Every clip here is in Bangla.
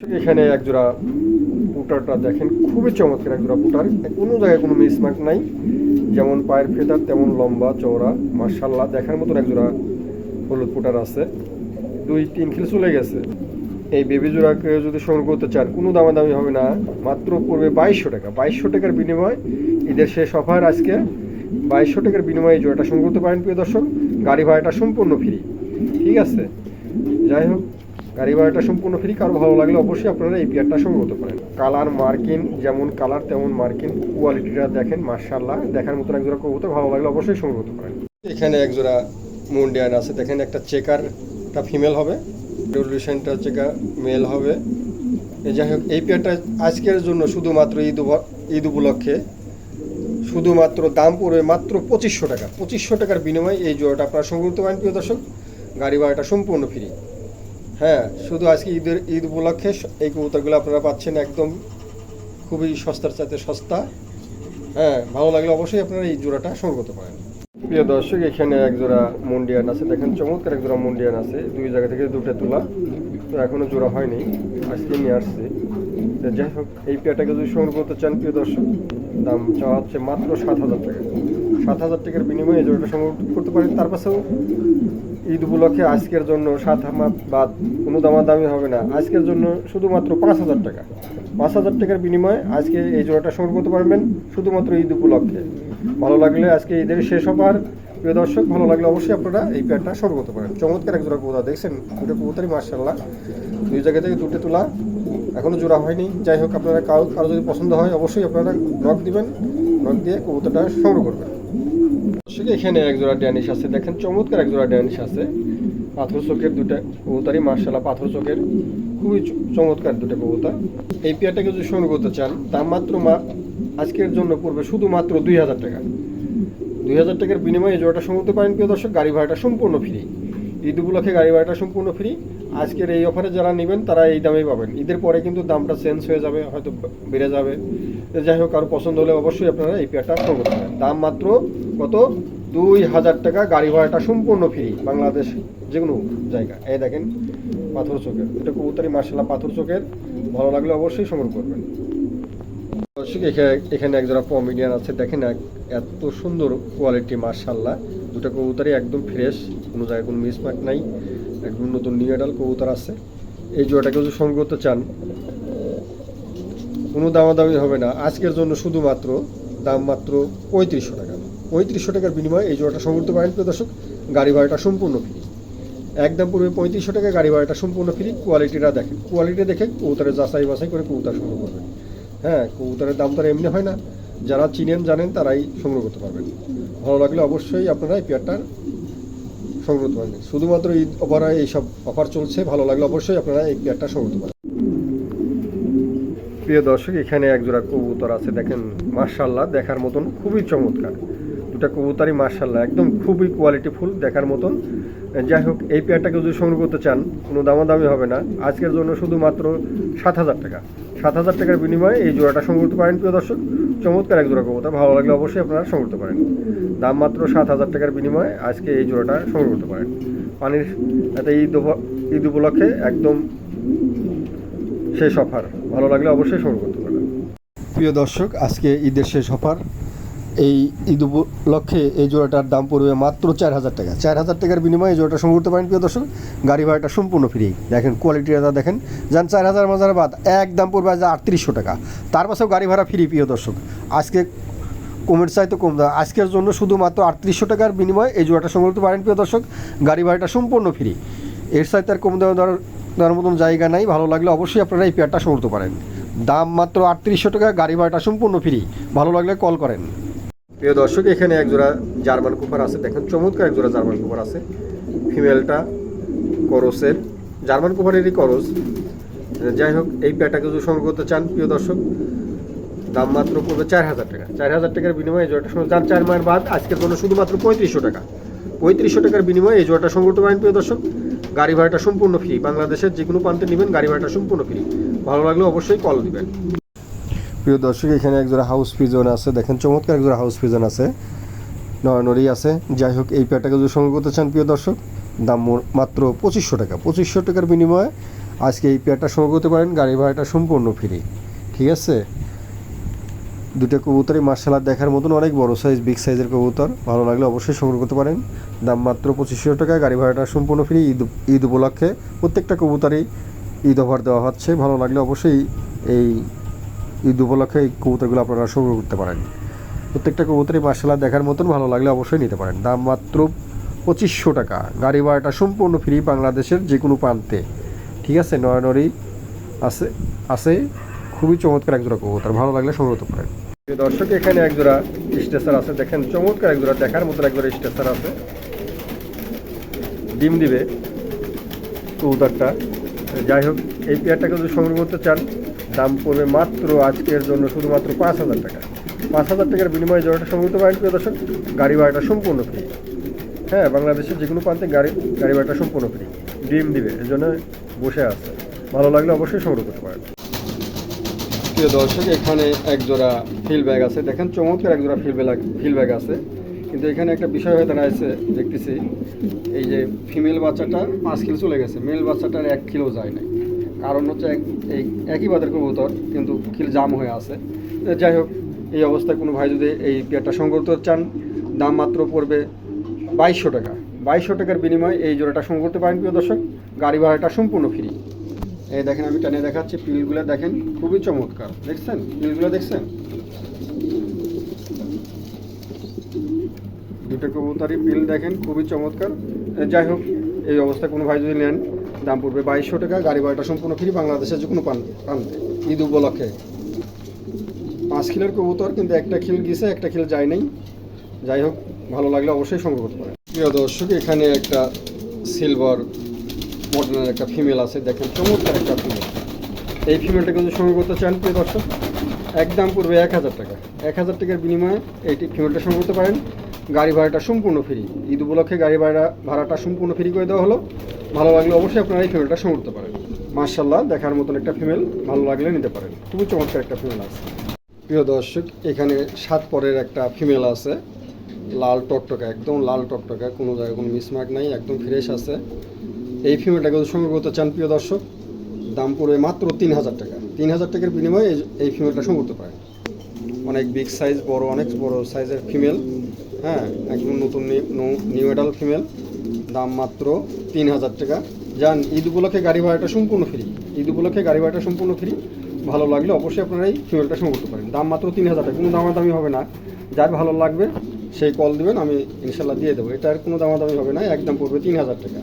এখানে এক জোড়া পুটারটা দেখেন, খুবই চমৎকার এক জোড়া পুটার। কোনো জায়গায় কোনো মিসমার্ক নাই। যেমন পায়ের ফেদার তেমন লম্বা চওড়া। মার্শাল্লাহ দেখার মতন এক জোড়া হলুদ পুটার আছে। দুই, তিন কিলো চলে গেছে। এই বেবি জোড়াকে যদি সংগ্রহ করতে চান, কোনো দামাদামি হবে না। মাত্র পড়বে বাইশশো টাকা। বাইশশো টাকার বিনিময় ঈদের শেষ অফার আজকে। বাইশশো টাকার বিনিময়ে জোড়াটা সংগ্রহ করতে পারেন, প্রিয় দর্শক। গাড়ি ভাড়াটা সম্পূর্ণ ফ্রি ঠিক আছে? যাই হোক গাড়ি ভাড়াটা সম্পূর্ণ ফ্রি কারও ভালো লাগলে অবশ্যই আপনারা এই পেয়ারটা সংগ্রহ করতে পারেন। কালার মার্কিন যেমন কালার তেমন মার্কিন কোয়ালিটিটা দেখেন মার্শাল্লাহ দেখার মতন এক জোড়া কবুতর ভালো লাগলে অবশ্যই সংগ্রহ করতে পারেন। এখানে এক জোড়া মুন্ডিয়ান আছে, দেখেন একটা চেকারটা ফিমেল হবে। রেভলিউশনটা চেকার মেল হবে। যাই হোক, এই পেয়ারটা আজকের জন্য শুধুমাত্র ঈদ ঈদ উপলক্ষে, শুধুমাত্র দাম পড়বে মাত্র পঁচিশশো টাকা। পঁচিশশো টাকার বিনিময়ে এই জোড়াটা আপনারা সংগ্রহ করতে পারেন, প্রিয় দর্শক। গাড়ি ভাড়াটা সম্পূর্ণ ফ্রি হ্যাঁ শুধু আজকে ঈদের, ঈদ উপলক্ষে এই কবুতরগুলো আপনারা পাচ্ছেন একদম খুবই সস্তার চাইতে সস্তা। হ্যাঁ ভালো লাগলে অবশ্যই আপনারা এই জোড়াটা সংগ্রহ করতে পারেন প্রিয় দর্শক, এখানে এক জোড়া মন্ডিয়ান আছে। দেখেন, চমৎকার এক জোড়া মন্ডিয়ান আছে। দুই জায়গা থেকে দুটো তোলা। তো এখনও জোড়া হয়নি। আজকে নিয়ে আসছে। তো যাই হোক, এই পেয়ারটাকে যদি সংগ্রহ করতে চান, প্রিয় দর্শক, দাম চাওয়া হচ্ছে মাত্র সাত হাজার টাকা। সাত হাজার টাকার বিনিময়ে জোড়াটা সংগ্রহ করতে পারেন। তার পাশেও ঈদ উপলক্ষে আজকের জন্য সাত হামাত বাদ কোনো দামাদামি হবে না। আজকের জন্য শুধুমাত্র পাঁচ হাজার টাকা। পাঁচ হাজার টাকার বিনিময়ে আজকে এই জোড়াটা সংগ্রহ করতে পারবেন শুধুমাত্র ঈদ উপলক্ষে। ভালো লাগলে আজকে ঈদের শেষ হবার প্রিয় দর্শক, ভালো লাগলে অবশ্যই আপনারা এই প্যাডটা সংগ্রহ করতে পারেন। চমৎকার এক জোড়া কবুতর, দেখছেন? দুটো কবুতরই মার্শাল্লাহ দুই জায়গা থেকে দুটো তোলা। এখনও জোড়া হয়নি। যাই হোক, আপনারা কারও কারও যদি পছন্দ হয়, অবশ্যই আপনারা নখ দিবেন। নখ দিয়ে কবুতরটা সংগ্রহ করবেন। এখানে এক জোড়া ড্যানিশ আছে। দেখেন, চমৎকার এক জোড়া ড্যানিশ আছে। পাথর চোখের দুটা কবুতারই মার্শাল্লাহ পাথর চোখের খুবই চমৎকার দুটো কবুতা এই পেয়ারটাকে যদি সংগ্রহ করতে চান, দাম মাত্র আজকের জন্য পড়বে শুধুমাত্র দুই হাজার টাকা। দুই হাজার টাকার বিনিময়ে জোড়াটা সংগ্রহ পারেন, প্রিয় দর্শক, গাড়ি ভাড়াটা সম্পূর্ণ ফ্রি ঈদ উপলক্ষে গাড়ি ভাড়াটা সম্পূর্ণ ফ্রি আজকের এই অফারে যারা নেবেন, তারা এই দামেই পাবেন। ঈদের পরে কিন্তু দামটা চেঞ্জ হয়ে যাবে, হয়তো বেড়ে যাবে। যাই হোক, কারও পছন্দ হলে অবশ্যই আপনারা এই পেয়ারটা করতে পারেন দাম মাত্র কত? দুই হাজার টাকা, গাড়ি ভাড়াটা সম্পূর্ণ ফ্রি বাংলাদেশ যে কোনো জায়গা। এই দেখেন, পাথর চোখের। এটা কবুতারি মার্শাল্লাহ পাথর চোখের। ভালো লাগলে অবশ্যই সংগ্রহ করবেন। দর্শক এখানে এখানে একজোড়া পমিডিয়ান আছে। দেখেন এক- এত সুন্দর কোয়ালিটি মার্শাল্লাহ দুটো কবুতারই একদম ফ্রেশ কোনো জায়গায় কোনো মিসমার্ক নাই, একদম নতুন নিউ এডাল কবুতর আছে। এই জোড়াটাকে যদি সংগ্রহ করতে চান, কোনো দামাদামি হবে না। আজকের জন্য শুধুমাত্র দাম মাত্র পঁয়ত্রিশশো টাকা। পঁয়ত্রিশশো টাকার বিনিময়ে এই জোড়াটা সংগ্রহ করতে পারেন দর্শক। গাড়ি ভাড়াটা সম্পূর্ণ ফ্রি একদম পূর্বে পঁয়ত্রিশশো টাকা গাড়ি ভাড়াটা সম্পূর্ণ ফ্রি কোয়ালিটিটা দেখেন। কোয়ালিটি দেখে কবুতরের যাচাই বাছাই করে কবুতর সংগ্রহ করবেন। হ্যাঁ কবুতরের দাম তো এমনি হয় না। যারা চিনেন, জানেন, তারাই সংগ্রহ করতে পারবেন। ভালো লাগলে অবশ্যই আপনারা এই পেয়ারটার সংগ্রহ করতে পারবেন। শুধুমাত্র ঈদ অফারে এইসব অফার চলছে, ভালো লাগলে অবশ্যই আপনারা এই পেয়ারটা সংগ্রহ করতে পারেন প্রিয় দর্শক, এখানে এক জোড়া কবুতর আছে, দেখেন মার্শাল্লাহ দেখার মতন খুবই চমৎকার। দুটা কবুতরই মার্শাল্লাহ একদম খুবই কোয়ালিটিফুল দেখার মতন। যাই হোক, এই পেয়ারটাকে যদি সংগ্রহ করতে চান, কোনো দামাদামি হবে না। আজকের জন্য শুধুমাত্র সাত হাজার টাকা। সাত হাজার টাকার বিনিময়ে এই জোড়াটা সংগ্রহ পারেন প্রিয় দর্শক। চমৎকার এক জোড়া কবুতর। ভালো লাগলে অবশ্যই আপনারা সংগ্রহ পারেন দাম মাত্র সাত হাজার টাকার বিনিময়ে আজকে এই জোড়াটা সংগ্রহ করতে পারেন পানির একটা ঈদ ঈদ উপলক্ষে একদম শেষ অফার। ভালো লাগলে অবশ্যই সংগ্রহ করতে পারেন প্রিয় দর্শক, আজকে ঈদের শেষ অফার। এই ঈদ উপলক্ষে এই জোড়াটার দাম পড়বে মাত্র চার হাজার টাকা। চার হাজার টাকার বিনিময়ে এই জোড়াটা সংগ্রহ করতে পারেন, প্রিয় দর্শক। গাড়ি ভাড়াটা সম্পূর্ণ ফ্রি দেখেন কোয়ালিটিটা দেখেন। যান চার হাজার মাজার বাদ, এক দাম পড়বে আজ আটত্রিশশো টাকা। তার পাশেও গাড়ি ভাড়া ফ্রি প্রিয় দর্শক। আজকে কমের চাইতে কম দাম। আজকের জন্য শুধুমাত্র আটত্রিশশো টাকার বিনিময়ে এই জোড়াটা সংগ্রহ করতে পারেন, প্রিয় দর্শক। গাড়ি ভাড়াটা সম্পূর্ণ ফ্রি এর চাইতে আর কম দামে দেওয়ার মতন জায়গা নাই। ভালো লাগলে অবশ্যই আপনারা এই পেয়ারটা সংগ্রহ পারেন। দাম মাত্র আটত্রিশশো টাকা, গাড়ি ভাড়াটা সম্পূর্ণ ফ্রি ভালো লাগলে কল করেন। প্রিয় দর্শক, এখানে এক জোড়া জার্মান কুপার আছে। দেখেন, চমৎকার এক জোড়া জার্মান কুপার আছে। ফিমেলটা করসের, জার্মান কুপারেরই করস। যাই হোক, এই পেয়ারটাকে যদি সংগ্রহ করতে চান, প্রিয় দর্শক, দাম মাত্র পড়বে চার হাজার টাকা। চার হাজার টাকার বিনিময়ে এই জোড়াটা যার চার মাস বাদ, আজকের জন্য শুধুমাত্র পঁয়ত্রিশশো টাকা। পঁয়ত্রিশশো টাকার বিনিময়ে এই জোড়াটা সংগ্রহ করতে পারেন, প্রিয় দর্শক। গাড়ি ভাড়াটা সম্পূর্ণ ফ্রি বাংলাদেশের যে কোনো প্রান্তে নেবেন, গাড়ি ভাড়াটা সম্পূর্ণ ফ্রি ভালো লাগলে অবশ্যই কল দিবেন। প্রিয় দর্শক, এখানে একজোড়া হাউস পিজন আছে। দেখেন, চমৎকার একজোড়া হাউস পিজন আছে। নড়ানড়ি আছে। যাই হোক, এই পেয়ারটাকে যদি সংগ্রহ করতে চান, প্রিয় দর্শক, দাম মাত্র পঁচিশশো টাকা। পঁচিশশো টাকার বিনিময়ে আজকে এই পেয়ারটা সংগ্রহ করতে পারেন। গাড়ি ভাড়াটা সম্পূর্ণ ফ্রি ঠিক আছে? দুটো কবুতরই মার্শাল দেখার মতন অনেক বড় সাইজ বিগ সাইজের কবুতর। ভালো লাগলে অবশ্যই সংগ্রহ করতে পারেন। দাম মাত্র পঁচিশশো টাকা। গাড়ি ভাড়াটা সম্পূর্ণ ফ্রি ঈদ ঈদ উপলক্ষে প্রত্যেকটা কবুতরই ঈদ অফার দেওয়া হচ্ছে। ভালো লাগলে অবশ্যই এই ঈদ উপলক্ষে এই কবুতরগুলো আপনারা সংগ্রহ করতে পারেন। প্রত্যেকটা কবুতরই মার্শাল দেখার মতন ভালো লাগলে অবশ্যই নিতে পারেন। দাম মাত্র পঁচিশশো টাকা। গাড়ি ভাড়াটা সম্পূর্ণ ফ্রি বাংলাদেশের যে কোনো প্রান্তে। ঠিক আছে? নয়নরি আছে আছে। খুবই চমৎকার একজোড়া কবুতর। ভালো লাগলে সংগ্রহ করতে পারেন। দর্শক, এখানে একজোড়া স্টেসার আছে। দেখেন, চমৎকার একজোড়া। দেখার মতো একজোড়া স্টেসার আছে। ডিম দিবে কবুতরটা। যাই হোক, এই পেয়ারটাকে যদি সংগ্রহ করতে চান দাম পড়বে মাত্র আজকের জন্য শুধুমাত্র পাঁচ হাজার টাকা। পাঁচ হাজার টাকার বিনিময়ে জোড়াটা করতে পারেন প্রিয় দর্শক। গাড়ি ভাড়াটা সম্পূর্ণ ফ্রি হ্যাঁ বাংলাদেশের যে কোনো প্রান্তে গাড়ি গাড়ি ভাড়াটা সম্পূর্ণ ফ্রি ডিম দিবে এই জন্য বসে আছে। ভালো লাগলে অবশ্যই সংগ্রহ করতে পারেন। প্রিয় দর্শক, এখানে এক জোড়া ফিল ব্যাগ আছে। দেখেন, চমৎকার এক জোড়া ফিল ব্যাগ ফিল ব্যাগ আছে। কিন্তু এখানে একটা বিষয় হয়ে দাঁড়াইছে, দেখতেছি। এই যে ফিমেল বাচ্চাটা পাঁচ কিলো চলে গেছে। মেল বাচ্চাটার এক কিলো যায় নাই। কারণ হচ্ছে এই একই বাদের কবুতর, কিন্তু কিল জাম হয়ে আছে। যাই হোক, এই অবস্থায় কোনো ভাই যদি এই পেয়ারটা সংগ্রহ করতে চান, দাম মাত্র পড়বে বাইশশো টাকা। বাইশশো টাকার বিনিময়ে এই জোড়াটা সংগ্রহ করতে পারেন, প্রিয় দর্শক। গাড়ি ভাড়াটা সম্পূর্ণ ফ্রি। এই দেখেন, আমি টানে দেখাচ্ছি পিলগুলো, দেখেন, খুবই চমৎকার। দেখছেন? পিলগুলো দেখছেন? দুটো কবুতারি পিল দেখেন, খুবই চমৎকার। যাই হোক, এই অবস্থায় কোনো ভাই যদি নেন দাম পড়বে বাইশশো টাকা, গাড়ি ভাড়াটা সম্পূর্ণ ফ্রি বাংলাদেশের যে কোনো প্রান্তে ঈদ উপলক্ষে। পাঁচ কিলোর কবুতর, কিন্তু একটা খিল গিয়েছে একটা খিল যায় নাই। যাই হোক, ভালো লাগলে অবশ্যই সংগ্রহ করতে পারেন। প্রিয় দর্শক, এখানে একটা সিলভার মডেলের একটা ফিমেল আছে। দেখেন, চমৎকার একটা ফিমেল এই ফিমেলটা কিন্তু সংগ্রহ করতে চান, প্রিয় দর্শক একদম পড়বে এক হাজার টাকা। এক হাজার টাকার বিনিময়ে এইটি ফিমেলটা সংগ্রহ করতে পারেন। গাড়ি ভাড়াটা সম্পূর্ণ ফ্রি ঈদ উপলক্ষে গাড়ি ভাড়া ভাড়াটা সম্পূর্ণ ফ্রি করে দেওয়া হলো। ভালো লাগলে অবশ্যই আপনারা এই ফিমেলটা সংগ্রহ করতে পারেন। মার্শাল্লাহ দেখার মতন একটা ফিমেল ভালো লাগলে নিতে পারেন। খুবই চমৎকার একটা ফিমেল আছে। প্রিয় দর্শক, এখানে সাত পরের একটা ফিমেল আছে। লাল টকটকা, একদম লাল টকটকা, কোনো জায়গায় কোনো মিসমার্ক নাই, একদম ফ্রেশ আছে। এই ফিমেলটাকে সংগ্রহ করতে চান, প্রিয় দর্শক, দাম পড়বে মাত্র তিন হাজার টাকা। তিন হাজার টাকার বিনিময়ে এই- ফিমেলটা সংগ্রহ করতে পারেন। অনেক বিগ সাইজ বড়, অনেক বড় সাইজের ফিমেল হ্যাঁ একদম নতুন নিউ এডাল ফিমেল দাম মাত্র তিন হাজার টাকা। যান, ঈদ উপলক্ষে গাড়ি ভাড়াটা সম্পূর্ণ ফ্রি ঈদ উপলক্ষে গাড়ি ভাড়াটা সম্পূর্ণ ফ্রি ভালো লাগলে অবশ্যই আপনারা এই ফিমেলটা সংগ্রহ করতে পারেন। দাম মাত্র তিন হাজার টাকা, কোনো দামাদামি হবে না। যার ভালো লাগবে, সেই কল দিবেন, আমি ইনশাল্লাহ দিয়ে দেবো। এটার কোনো দামাদামি হবে না, একদম পড়বে তিন হাজার টাকা।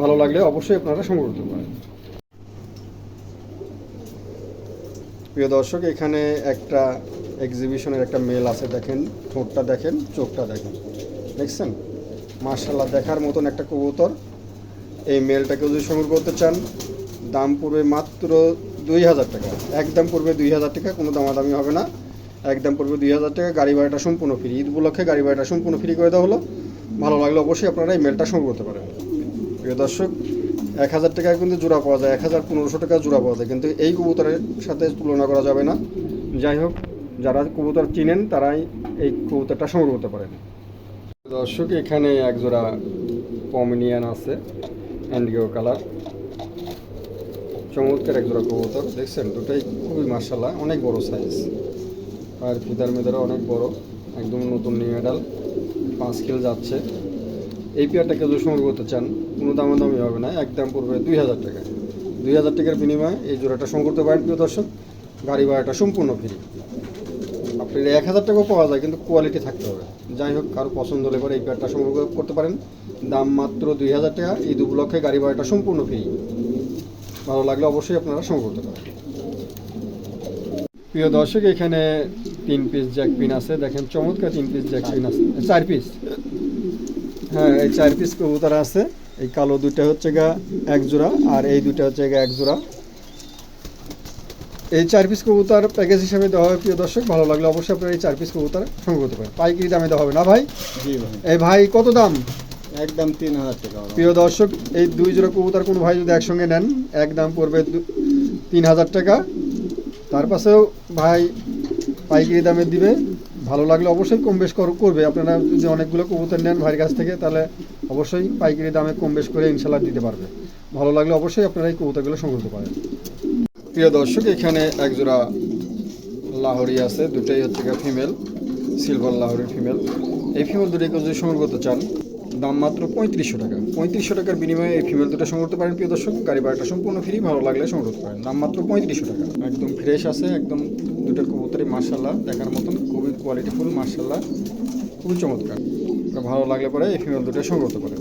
ভালো লাগলে অবশ্যই আপনারা সংগ্রহ করতে পারেন। প্রিয় দর্শক, এখানে একটা এক্সিবিশনের একটা মেল আছে, দেখেন, ঠোঁটটা দেখেন, চোখটা দেখেন। দেখছেন? মার্শাল্লাহ দেখার মতন একটা কবুতর। এই মেলটাকে যদি সংগ্রহ করতে চান, দাম পড়বে মাত্র দুই হাজার টাকা। একদম পড়বে দুই হাজার টাকা, কোনো দামাদামি হবে না। একদম পড়বে দুই হাজার টাকা, গাড়ি ভাড়াটা সম্পূর্ণ ফ্রি ঈদ উপলক্ষে গাড়ি ভাড়াটা সম্পূর্ণ ফ্রি করে দেওয়া হলো। ভালো লাগলে অবশ্যই আপনারা এই মেলটা সংগ্রহ করতে পারেন। প্রিয় দর্শক, এক হাজার টাকায় কিন্তু জোড়া পাওয়া যায়, এক হাজার পনেরোশো টাকা জোড়া পাওয়া যায়। কিন্তু এই কবুতরের সাথে তুলনা করা যাবে না। যাই হোক, যারা কবুতর চিনেন, তারাই এই কবুতরটা সংগ্রহ করতে পারেন। দর্শক, এখানে এক জোড়া পমিনিয়ান আছে অ্যান্ডিগো কালার চমৎকার এক জোড়া কবুতর, দেখছেন? দুটাই খুবই মার্শাল্লাহ অনেক বড় সাইজ আর ফিদার মেদারও অনেক বড়, একদম নতুন নিউ মেডাল পাঁচ কিলো যাচ্ছে। এই পেয়ারটাকে যদি সংগ্রহ করতে চান, কোনো দামাদামি হবে না, একদম পড়বে দুই হাজার টাকা। দুই হাজার টাকার বিনিময়ে এই জোড়াটা সংগ্রহ করতে পারেন, প্রিয় দর্শক। গাড়ি ভাড়াটা সম্পূর্ণ ফ্রি এক হাজার টাকাও পাওয়া যায়, কিন্তু কোয়ালিটি থাকতে হবে। যাই হোক, কারও পছন্দ হলে পরে এই পেয়ারটা সংগ্রহ করতে পারেন। দাম মাত্র দুই হাজার টাকা ঈদ উপলক্ষে গাড়ি ভাড়াটা সম্পূর্ণ ফ্রি ভালো লাগলে অবশ্যই আপনারা সংগ্রহ করতে পারেন। প্রিয় দর্শক, এখানে তিন পিস জ্যাক পিন আছে। দেখেন, চমৎকার তিন পিস জ্যাক পিন আছে। চার পিস হ্যাঁ এই চার পিস কবুতর আছে। এই কালো দুইটা হচ্ছে গা এক জোড়া, আর এই দুইটা হচ্ছে গা এক জোড়া। এই চার পিস কবুতর প্যাকেজ হিসেবে দেওয়া হবে প্রিয় দর্শক ভালো লাগলে অবশ্যই আপনারা এই চার পিস কবুতর সংগ্রহ করতে পারেন। পাইকারি দামে দেওয়া হবে না ভাই? জি ভাই। এই ভাই কত দাম? একদম তিন হাজার টাকা। প্রিয় দর্শক এই দুই জোড়া কবুতর কোনো ভাই যদি একসঙ্গে নেন এক দাম পড়বে দু- তিন হাজার টাকা। তার পাশেও ভাই পাইকারি দামে দিবে। ভালো লাগলে অবশ্যই কম বেশ কর- করবে। আপনারা যদি অনেকগুলো কবুতর নেন ভাইয়ের কাছ থেকে তাহলে অবশ্যই পাইকারি দামে কম বেশ করে ইনশাল্লাহ দিতে পারবে। ভালো লাগলে অবশ্যই আপনারা এই কবুতরগুলো সংগ্রহ করতে পারেন। প্রিয় দর্শক, এখানে একজোড়া লাহরি আছে, দুটাই হচ্ছে গিয়ে ফিমেল সিলভার লাহরি ফিমেল এই ফিমেল দুটোকে যদি সংগ্রহ করতে চান, দাম মাত্র পঁয়ত্রিশশো টাকা। পঁয়ত্রিশশো টাকার বিনিময়ে এই ফিমেল দুটো সংগ্রহ করতে পারেন প্রিয় দর্শক। গাড়ি ভাড়াটা সম্পূর্ণ ফ্রি ভালো লাগলে সংগ্রহ করতে পারেন। দাম মাত্র পঁয়ত্রিশশো টাকা। একদম ফ্রেশ আছে, একদম দুটো কবুতরই মার্শাল্লাহ দেখার মতন। খুবই কোয়ালিটিফুল মার্শাল্লাহ খুবই চমৎকার। ভালো লাগলে পরে এই ফিমেল দুটো সংগ্রহ করতে পারেন।